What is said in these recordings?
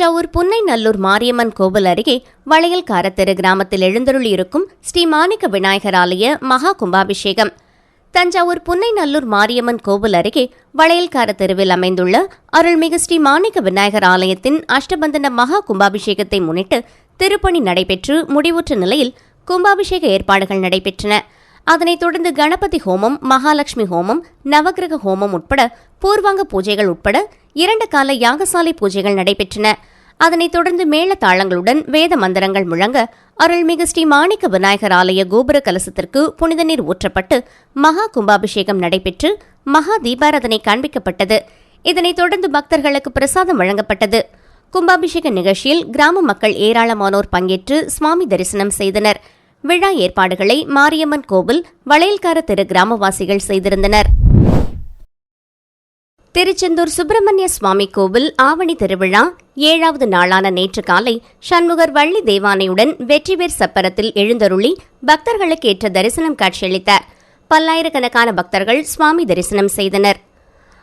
தஞ்சாவூர் புன்னைநல்லூர் மாரியம்மன் கோவில் அருகே வளையல்காரத்தெரு கிராமத்தில் எழுந்தருளியிருக்கும் ஸ்ரீ மாணிக்க விநாயகர் ஆலய மகா கும்பாபிஷேகம். தஞ்சாவூர் புன்னைநல்லூர் மாரியம்மன் கோவில் அருகே வளையல்கார தெருவில் அமைந்துள்ள அருள்மிகு ஸ்ரீ மாணிக்க விநாயகர் ஆலயத்தின் அஷ்டபந்தன மகா கும்பாபிஷேகத்தை முன்னிட்டு திருப்பணி நடைபெற்று முடிவுற்ற நிலையில் கும்பாபிஷேக ஏற்பாடுகள் நடைபெற்றன. அதனைத் தொடர்ந்து கணபதி ஹோமம் மகாலட்சுமி ஹோமம் நவகிரக ஹோமம் உட்பட பூர்வாங்க பூஜைகள் உட்பட இரண்டு கால யாகசாலை பூஜைகள் நடைபெற்றன. அதனைத் தொடர்ந்து மேளதாளங்களுடன் வேத மந்திரங்கள் முழங்க அருள்மிகு ஸ்ரீ மாணிக்க விநாயகர் ஆலய கோபுர கலசத்திற்கு புனித நீர் ஊற்றப்பட்டு மகா கும்பாபிஷேகம் நடைபெற்று மகா தீபாராதனை காண்பிக்கப்பட்டது. இதனைத் தொடர்ந்து பக்தர்களுக்கு பிரசாதம் வழங்கப்பட்டது. கும்பாபிஷேக நிகழ்ச்சியில் கிராம மக்கள் ஏராளமானோர் பங்கேற்று சுவாமி தரிசனம் செய்தனர். விழா ஏற்பாடுகளை மாரியம்மன் கோவில் வளையல்கார திரு கிராமவாசிகள் செய்திருந்தனர். திருச்செந்தூர் சுப்பிரமணிய சுவாமி கோவில் ஆவணி திருவிழா ஏழாவது நாளான நேற்று காலை சண்முகர் வள்ளி தேவானையுடன் வெற்றிவேர் சப்பரத்தில் எழுந்தருளி பக்தர்களுக்கு ஏற்ற தரிசனம் காட்சியளித்தார். பல்லாயிரக்கணக்கான பக்தர்கள் சுவாமி தரிசனம் செய்தனர்.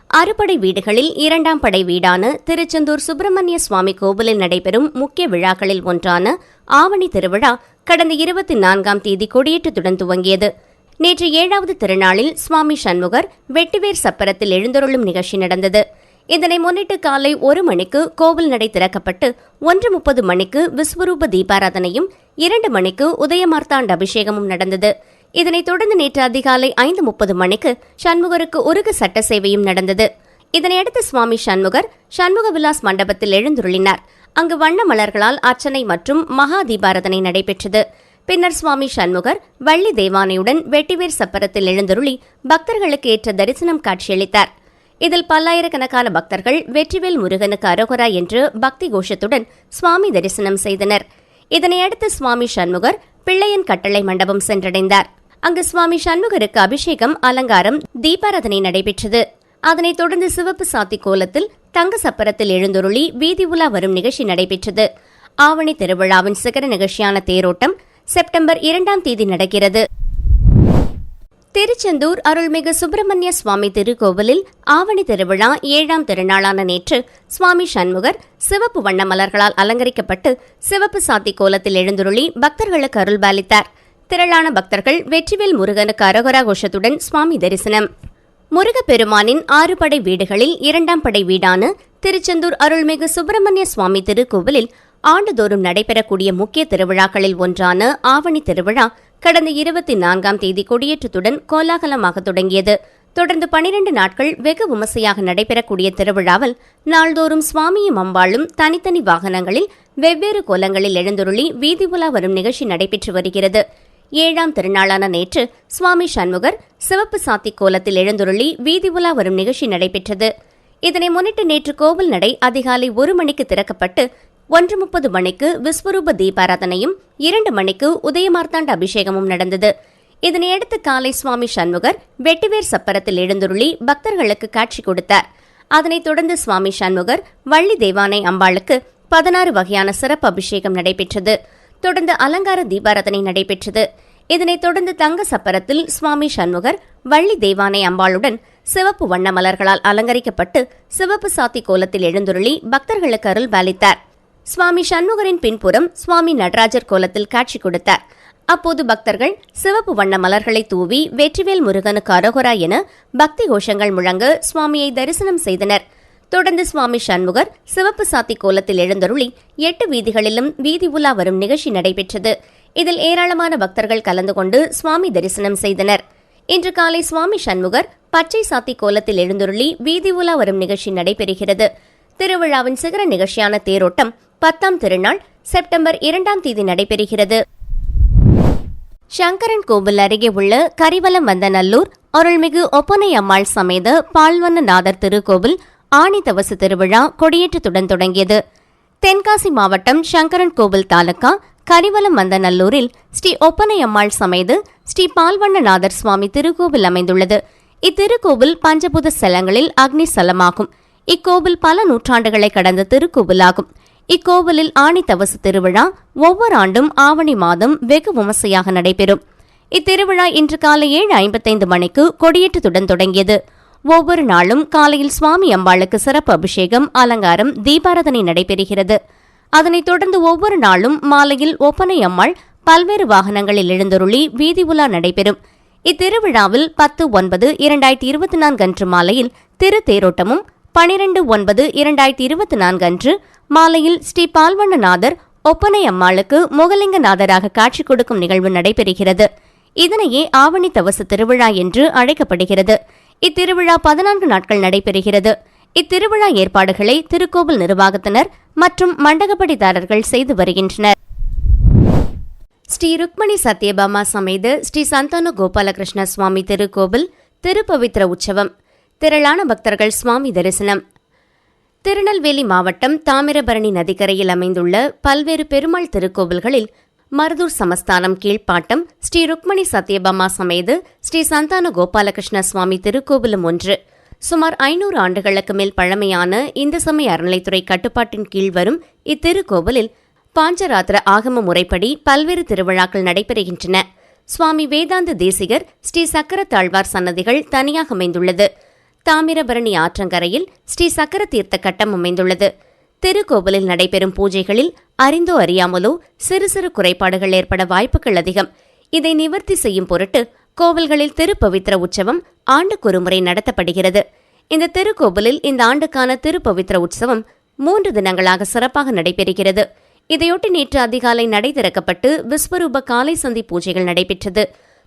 அறுபடை வீடுகளில் இரண்டாம் படை வீடான திருச்செந்தூர் சுப்பிரமணிய சுவாமி கோவிலில் நடைபெறும் முக்கிய விழாக்களில் ஒன்றான ஆவணி திருவிழா கடந்த இருபத்தி நான்காம் தேதி கொடியேற்றத்துடன் துவங்கியது. நேற்று ஏழாவது திருநாளில் சுவாமி சண்முகர் வெட்டிவேர் சப்பரத்தில் எழுந்தருளும் நிகழ்ச்சி நடந்தது. இதனை முன்னிட்டு காலை ஒரு மணிக்கு கோவில் நடை திறக்கப்பட்டு ஒன்று முப்பது மணிக்கு விஸ்வரூப தீபாராதனையும் இரண்டு மணிக்கு உதயமார்த்தாண்ட அபிஷேகமும் நடந்தது. இதனைத் தொடர்ந்து நேற்று அதிகாலை ஐந்து முப்பது மணிக்கு சண்முகருக்கு உருகு சட்ட சேவையும் நடந்தது. இதனையடுத்து சுவாமி சண்முகர் சண்முக விலாஸ் மண்டபத்தில் எழுந்துருளினார். அங்கு வண்ண மலர்களால் அர்ச்சனை மற்றும் மகா தீபாரதனை நடைபெற்றது. பின்னர் சுவாமி சண்முகர் வள்ளி தேவானையுடன் வெட்டிவேர் சப்பரத்தில் எழுந்தருளி பக்தர்களுக்கு ஏற்ற தரிசனம் காட்சியளித்தார். இதில் பல்லாயிரக்கணக்கான பக்தர்கள் வெற்றிவேல் முருகனுக்கு அரோகரா என்று பக்தி கோஷத்துடன் சுவாமி தரிசனம் செய்தனர். இதனையடுத்து சுவாமி சண்முகர் பிள்ளையன் கட்டளை மண்டபம் சென்றடைந்தார். அங்கு சுவாமி சண்முகருக்கு அபிஷேகம் அலங்காரம் தீபாராதனை நடைபெற்றது. அதனைத் தொடர்ந்து சிவப்பு சாத்தி கோலத்தில் தங்க சப்பரத்தில் எழுந்தொருளி வீதி உலா வரும் நிகழ்ச்சி நடைபெற்றது. ஆவணி திருவிழாவின் சிகர நிகழ்ச்சியான தேரோட்டம் செப்டம்பர் இரண்டாம் தேதி நடக்கிறது. திருச்செந்தூர் அருள்மிகு சுப்பிரமணிய சுவாமி திருக்கோவிலில் ஆவணி திருவிழா ஏழாம் திருநாளான நேற்று சுவாமி சண்முகர் சிவப்பு வண்ண மலர்களால் அலங்கரிக்கப்பட்டு சிவப்பு சாத்தி கோலத்தில் எழுந்துருளி பக்தர்களுக்கு அருள்பாலித்தார் திரளான பக்தர்கள் வெற்றிவேல் முருகனுக்கு அரகரா கோஷத்துடன் சுவாமி தரிசனம். முருகப்பெருமானின் ஆறு படை வீடுகளில் இரண்டாம் படை வீடான திருச்செந்தூர் அருள்மிகு சுப்பிரமணிய சுவாமி திருக்கோவிலில் ஆண்டுதோறும் நடைபெறக்கூடிய முக்கிய திருவிழாக்களில் ஒன்றான ஆவணி திருவிழா கடந்த இருபத்தி நான்காம் தேதி கொடியேற்றத்துடன் கோலாகலமாக தொடங்கியது. தொடர்ந்து பனிரெண்டு நாட்கள் வெகு விமர்சையாக நடைபெறக்கூடிய திருவிழாவில் நாள்தோறும் சுவாமியும் அம்பாளும் தனித்தனி வாகனங்களில் வெவ்வேறு கோலங்களில் எழுந்துருளி வீதி உலா வரும் நிகழ்ச்சி நடைபெற்று வருகிறது. ஏழாம் திருநாளான நேற்று சுவாமி சண்முகர் சிவப்பு சாத்தி கோலத்தில் எழுந்துருளி வீதி உலா வரும் நிகழ்ச்சி நடைபெற்றது. இதனை முன்னிட்டு நேற்று கோவில் நடை அதிகாலை ஒரு மணிக்கு திறக்கப்பட்டு ஒன்று முப்பது மணிக்கு விஸ்வரூப தீபாராதனையும் இரண்டு மணிக்கு உதயமார்த்தாண்ட அபிஷேகமும் நடந்தது. இதனையடுத்து காலை சுவாமி சண்முகர் வெட்டிவேர் சப்பரத்தில் எழுந்துருளி பக்தர்களுக்கு காட்சி கொடுத்தார். அதனைத் தொடர்ந்து சுவாமி சண்முகர் வள்ளி தேவானை அம்பாளுக்கு பதினாறு வகையான சிறப்பு அபிஷேகம் நடைபெற்றது. தொடர்ந்து அலங்கார தீபாராதனை நடைபெற்றது. இதனைத் தொடர்ந்து தங்க சப்பரத்தில் சுவாமி சண்முகர் வள்ளி தேவானை அம்பாளுடன் சிவப்பு வண்ண மலர்களால் அலங்கரிக்கப்பட்டு சிவப்பு சாத்தி கோலத்தில் எழுந்துருளி பக்தர்களுக்கு அருள் பாலித்தார் சுவாமி சண்முகரின் பின்புறம் சுவாமி நடராஜர் கோலத்தில் காட்சி கொடுத்தார். அப்போது பக்தர்கள் சிவப்பு வண்ண மலர்களை தூவி வெற்றிவேல் முருகனுக்கு அரோகரா என பக்தி கோஷங்கள் முழங்க சுவாமியை தரிசனம் செய்தனர். தொடர்ந்து சுவாமி சண்முகர் சிவப்பு சாத்தி கோலத்தில் எழுந்தருளி எட்டு வீதிகளிலும் வீதி உலா வரும் நிகழ்ச்சி நடைபெற்றது. இதில் ஏராளமான பக்தர்கள் கலந்து கொண்டு சுவாமி தரிசனம் செய்தனர். இன்று காலை சுவாமி சண்முகர் பச்சை சாத்தி கோலத்தில் எழுந்தருளி வீதி உலா வரும் நிகழ்ச்சி நடைபெறுகிறது. திருவிழாவின் சிகர நிகழ்ச்சியான தேரோட்டம் பத்தாம் திருநாள் செப்டம்பர் இரண்டாம் தேதி நடைபெறுகிறது. சங்கரன் கோவில் அருகே உள்ள கரிவலம் வந்த நல்லூர் அருள்மிகு ஒப்பனை அம்மாள் சமேத பால்வண்ணநாதர் திருக்கோவில் ஆணி தவசு திருவிழா கொடியேற்றத்துடன் தொடங்கியது. தென்காசி மாவட்டம் சங்கரன் கோவில் தாலுகா கரிவலம் வந்த நல்லூரில் ஸ்ரீ ஒப்பனை அம்மாள் சமேது ஸ்ரீ பால்வண்ணநாதர் சுவாமி திருக்கோவில் அமைந்துள்ளது. இத்திருக்கோவில் பஞ்சபூத ஸ்தலங்களில் அக்னி ஸ்தலமாகும் இக்கோவில் பல நூற்றாண்டுகளை கடந்த திருக்கோவிலாகும். இக்கோவிலில் ஆணி தவசு திருவிழா ஒவ்வொரு ஆண்டும் ஆவணி மாதம் வெகு விமர்சையாக நடைபெறும். இத்திருவிழா இன்று காலை ஏழு ஐம்பத்தைந்து மணிக்கு கொடியேற்றத்துடன் தொடங்கியது. ஒவ்வொரு நாளும் காலையில் சுவாமி அம்பாளுக்கு சிறப்பு அபிஷேகம் அலங்காரம் தீபாராதனை நடைபெறுகிறது. அதனைத் தொடர்ந்து ஒவ்வொரு நாளும் மாலையில் ஒப்பனை அம்மாள் பல்வேறு வாகனங்களில் எழுந்தருளி வீதி உலா நடைபெறும். இத்திருவிழாவில் பத்து ஒன்பது இரண்டாயிரத்தி இருபத்தி நான்கு அன்று மாலையில் திரு தேரோட்டமும் பனிரெண்டு ஒன்பது இரண்டாயிரத்தி இருபத்தி நான்கு அன்று மாலையில் ஸ்ரீ பால்வண்ணநாதர் ஒப்பனை அம்மாளுக்கு முகலிங்கநாதராக காட்சி கொடுக்கும் நிகழ்வு நடைபெறுகிறது. இதனையே ஆவணி தவச திருவிழா என்று அழைக்கப்படுகிறது. இத்திருவிழா பதினான்கு நாட்கள் நடைபெறுகிறது. இத்திருவிழா ஏற்பாடுகளை திருக்கோவில் நிர்வாகத்தினர் மற்றும் மண்டகப்படிதாரர்கள் செய்து வருகின்றனர். ஸ்ரீ ருக்மணி சத்யபாமா சமேத ஸ்ரீ சந்தானு கோபாலகிருஷ்ண சுவாமி திருக்கோவில் திருப்பவித்ர உற்சவம். திரளான பக்தர்கள் சுவாமி தரிசனம். திருநெல்வேலி மாவட்டம் தாமிரபரணி நதிக்கரையில் அமைந்துள்ள பல்வேறு பெருமாள் திருக்கோவில்களில் மருதூர் சமஸ்தானம் கீழ்ப்பாட்டம் ஸ்ரீ ருக்மணி சத்யபாமா சமேது ஸ்ரீ சந்தான கோபாலகிருஷ்ண சுவாமி திருக்கோவிலும் ஒன்று. சுமார் ஐநூறு ஆண்டுகளுக்கு மேல் பழமையான இந்து சமய அறநிலைத்துறை கட்டுப்பாட்டின் கீழ் வரும் இத்திருக்கோவிலில் பாஞ்சராத்திர ஆகம முறைப்படி பல்வேறு திருவிழாக்கள் நடைபெறுகின்றன. சுவாமி வேதாந்த தேசிகர் ஸ்ரீ சக்கர தாழ்வார் சன்னதிகள் தனியாக அமைந்துள்ளது. தாமிரபரணி ஆற்றங்கரையில் ஸ்ரீ சக்கர தீர்த்த கட்டம் அமைந்துள்ளது. திருக்கோவிலில் நடைபெறும் பூஜைகளில் அறிந்தோ அறியாமலோ சிறு சிறு குறைபாடுகள் ஏற்பட வாய்ப்புகள் அதிகம். இதை நிவர்த்தி செய்யும் பொருட்டு கோவில்களில் திருப்பவித்திர உற்சவம் ஆண்டுக்கொரு முறை நடத்தப்படுகிறது. இந்த திருக்கோவிலில் இந்த ஆண்டுக்கான திருப்பவித்திர உற்சவம் மூன்று தினங்களாக சிறப்பாக நடைபெறுகிறது. இதையொட்டி நேற்று அதிகாலை நடை திறக்கப்பட்டு விஸ்வரூப காலை சந்தி பூஜைகள் நடைபெற்றது.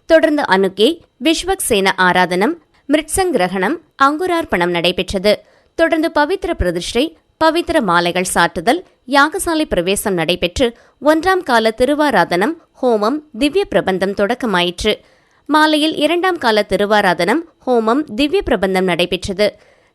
தொடர்ந்து அனுகே விஸ்வக் சேன ஆராதனம் மிருட்சங் கிரகணம் அங்குரார்ப்பணம் நடைபெற்றது. தொடர்ந்து பவித்திர பிரதிஷ்டை பவித்திர மாலைகள் சாட்டுதல் யாகசாலை பிரவேசம் நடைபெற்று ஒன்றாம் கால திருவாராதனம் ஹோமம் திவ்ய பிரபந்தம் தொடக்கமாயிற்று. மாலையில் இரண்டாம் கால திருவாராதனம் ஹோமம் திவ்ய பிரபந்தம் நடைபெற்றது.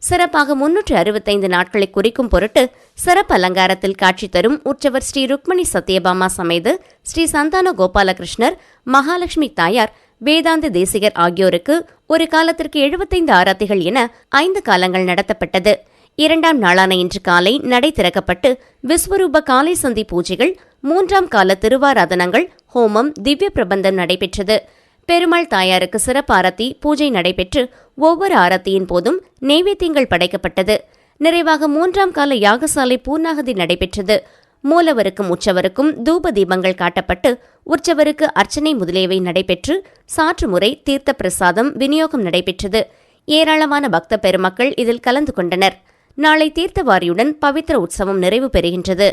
சிறப்பாக முன்னூற்று அறுபத்தைந்து நாட்களை குறிக்கும் பொருட்டு சிறப்பு அலங்காரத்தில் காட்சி தரும் உற்சவர் ஸ்ரீ ருக்மணி சத்யபாமா சமேது ஸ்ரீ சந்தான கோபாலகிருஷ்ணர் மகாலட்சுமி தாயார் வேதாந்த தேசிகர் ஆகியோருக்கு ஒரு காலத்திற்கு எழுபத்தைந்து ஆராத்திகள் என ஐந்து காலங்கள் நடத்தப்பட்டது. இரண்டாம் நாளான இன்று காலை நடை திறக்கப்பட்டு விஸ்வரூப காலை சந்தி பூஜைகள் மூன்றாம் கால திருவாராதனங்கள் ஹோமம் திவ்ய பிரபந்தம் நடைபெற்றது. பெருமாள் தாயாருக்கு சிறப்பு ஆரத்தி பூஜை நடைபெற்று ஒவ்வொரு ஆரத்தியின் போதும் நெய்வேத்தியங்கள் படைக்கப்பட்டது. நிறைவாக மூன்றாம் கால யாகசாலை பூர்ணாகதி நடைபெற்றது. மூலவருக்கும் உற்சவருக்கும் தூப தீபங்கள் காட்டப்பட்டு உற்சவருக்கு அர்ச்சனை முதலியவை நடைபெற்று சாற்று முறை தீர்த்த பிரசாதம் விநியோகம் நடைபெற்றது. ஏராளமான பக்த பெருமக்கள் இதில் கலந்து கொண்டனர். நாளை தீர்த்தவாரியுடன் பவித்திர உற்சவம் நிறைவு பெறுகின்றது.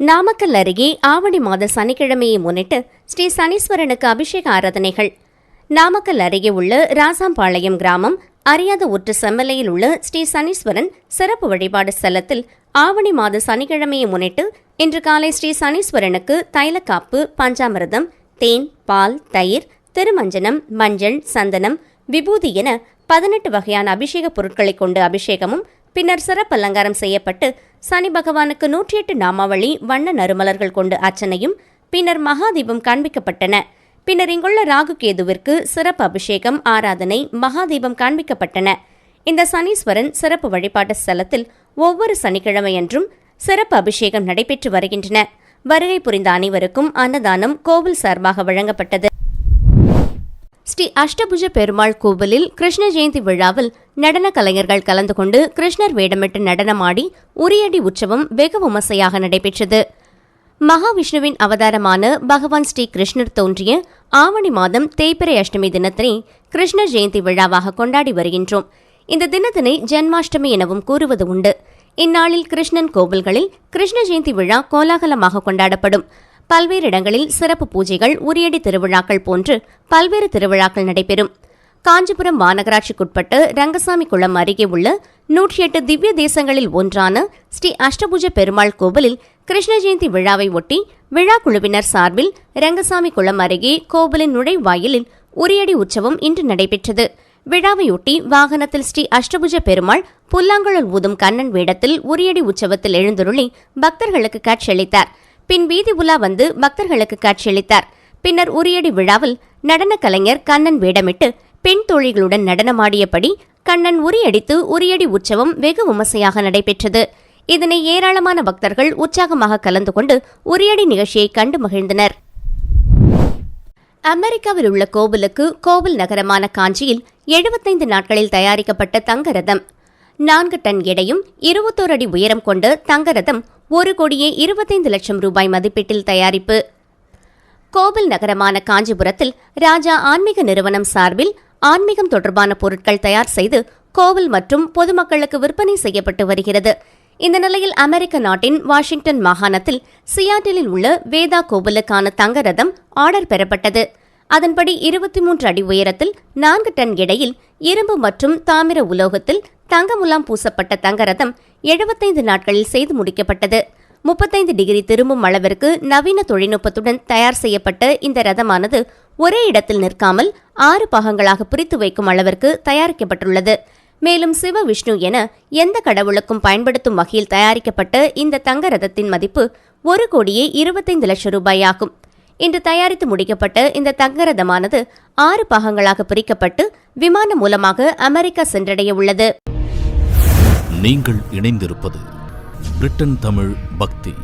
நாமக்கல் அருகே ஆவணி மாத சனிக்கிழமையை முன்னிட்டு ஸ்ரீ சனீஸ்வரனுக்கு அபிஷேக ஆராதனைகள். நாமக்கல் அருகே உள்ள ராசாம்பாளையம் கிராமம் அறியாத ஒற்று செம்மலையில் உள்ள ஸ்ரீ சனீஸ்வரன் சிறப்பு வழிபாடு ஸ்தலத்தில் ஆவணி மாத சனிக்கிழமையை முன்னிட்டு இன்று காலை ஸ்ரீ சனீஸ்வரனுக்கு தைலக்காப்பு பஞ்சாமிரதம் தேன் பால் தயிர் திருமஞ்சனம் மஞ்சள் சந்தனம் விபூதி என பதினெட்டு வகையான அபிஷேக பொருட்களை கொண்டு அபிஷேகமும் பின்னர் சிறப்பு அலங்காரம் செய்யப்பட்டு சனி பகவானுக்கு நூற்றி எட்டு நாமாவளி வண்ண நறுமலர்கள் கொண்டு அர்ச்சனையும் பின்னர் மகாதீபம் காண்பிக்கப்பட்டன. பின்னர் இங்குள்ள ராகு கேதுவிற்கு சிறப்பு அபிஷேகம் ஆராதனை மகாதீபம் காண்பிக்கப்பட்டன. இந்த சனீஸ்வரன் சிறப்பு வழிபாட்டு ஸ்தலத்தில் ஒவ்வொரு சனிக்கிழமையன்றும் சிறப்பு அபிஷேகம் நடைபெற்று வருகின்றன. வருகை புரிந்த அனைவருக்கும் அன்னதானம் கோவில் சார்பாக வழங்கப்பட்டது. ஸ்ரீ அஷ்டபுஜ பெருமாள் கோவிலில் கிருஷ்ண ஜெயந்தி விழாவில் நடன கலைஞர்கள் கலந்து கொண்டு கிருஷ்ணர் வேடமிட்டு நடனமாடி உரியடி உற்சவம் வெகு விமர்சையாக நடைபெற்றது. மகாவிஷ்ணுவின் அவதாரமான பகவான் ஸ்ரீ கிருஷ்ணர் தோன்றிய ஆவணி மாதம் தேய்பிரை அஷ்டமி தினத்தினை கிருஷ்ண ஜெயந்தி விழாவாக கொண்டாடி வருகின்றோம். இந்த தினத்தினை ஜென்மாஷ்டமி எனவும் கூறுவது உண்டு. இந்நாளில் கிருஷ்ணன் கோவில்களில் கிருஷ்ண ஜெயந்தி விழா கோலாகலமாக கொண்டாடப்படும். பல்வேறு இடங்களில் சிறப்பு பூஜைகள் உரியடி திருவிழாக்கள் போன்று பல்வேறு திருவிழாக்கள் நடைபெறும். காஞ்சிபுரம் மாநகராட்சிக்குட்பட்ட ரங்கசாமி குளம் அருகே உள்ள நூற்றி எட்டு திவ்ய தேசங்களில் ஒன்றான ஸ்ரீ அஷ்டபுஜ பெருமாள் கோவிலில் கிருஷ்ண ஜெயந்தி விழாவை ஒட்டி விழா குழுவினர் சார்பில் ரங்கசாமி குளம் அருகே கோவிலின் நுழைவாயிலில் உரியடி உற்சவம் இன்று நடைபெற்றது. விழாவையொட்டி வாகனத்தில் ஸ்ரீ அஷ்டபுஜ பெருமாள் புல்லாங்குழல் ஊதும் கண்ணன் வேடத்தில் உரியடி உற்சவத்தில் எழுந்துருளி பக்தர்களுக்கு காட்சியளித்தார். பின் வீதி உலா வந்து பக்தர்களுக்கு காட்சியளித்தார். பின்னர் உரியடி விழாவில் நடன கலைஞர் கண்ணன் வேடமிட்டு பெண் தோழிகளுடன் நடனமாடியபடி கண்ணன் உரியடித்து உரியடி உற்சவம் வெகு விமர்சையாக நடைபெற்றது. இதனை ஏராளமான பக்தர்கள் உற்சாகமாக கலந்து கொண்டு உரியடி நிகழ்ச்சியை கண்டு மகிழ்ந்தனர். அமெரிக்காவில் உள்ள கோவிலுக்கு கோவில் நகரமான காஞ்சியில் எழுபத்தைந்து நாட்களில் தயாரிக்கப்பட்ட தங்க ரதம் நான்கு டன் எடையும் இருபத்தோரு அடி உயரம் கொண்ட தங்க ரதம் ஒரு கோடியே இருபத்தைந்து லட்சம் ரூபாய் மதிப்பீட்டில் தயாரிப்பு. கோவில் நகரமான காஞ்சிபுரத்தில் ராஜா ஆன்மீக நிறுவனம் சார்பில் ஆன்மீகம் தொடர்பான பொருட்கள் தயார் செய்து கோவில் மற்றும் பொதுமக்களுக்கு விற்பனை செய்யப்பட்டு வருகிறது. இந்த நிலையில் அமெரிக்க நாட்டின் வாஷிங்டன் மாகாணத்தில் சியாட்டிலில் உள்ள வேதா கோவிலுக்கான தங்க ரதம் ஆர்டர் பெறப்பட்டது. அதன்படி இருபத்தி மூன்று அடி உயரத்தில் நான்கு டன் எடையில் இரும்பு மற்றும் தாமிர உலோகத்தில் தங்கமுலாம் பூசப்பட்ட தங்க ரதம் எழுபத்தைந்து நாட்களில் செய்து முடிக்கப்பட்டது. முப்பத்தைந்து டிகிரி திரும்பும் அளவிற்கு நவீன தொழில்நுட்பத்துடன் தயார் செய்யப்பட்ட இந்த ரதமானது ஒரே இடத்தில் நிற்காமல் ஆறு பாகங்களாக பிரித்து வைக்கும் அளவிற்கு தயாரிக்கப்பட்டுள்ளது. மேலும் சிவ விஷ்ணு என எந்த கடவுளுக்கும் பயன்படுத்தும் வகையில் தயாரிக்கப்பட்ட இந்த தங்க ரதத்தின் மதிப்பு ஒரு கோடியே இருபத்தைந்து லட்சம் ரூபாய் ஆகும் இன்று தயாரித்து முடிக்கப்பட்ட இந்த தங்க ரதமானது ஆறு பாகங்களாக பிரிக்கப்பட்டு விமானம் மூலமாக அமெரிக்கா சென்றடைய உள்ளது. நீங்கள் இணைந்திருப்பது பிரிட்டன் தமிழ் பக்தி.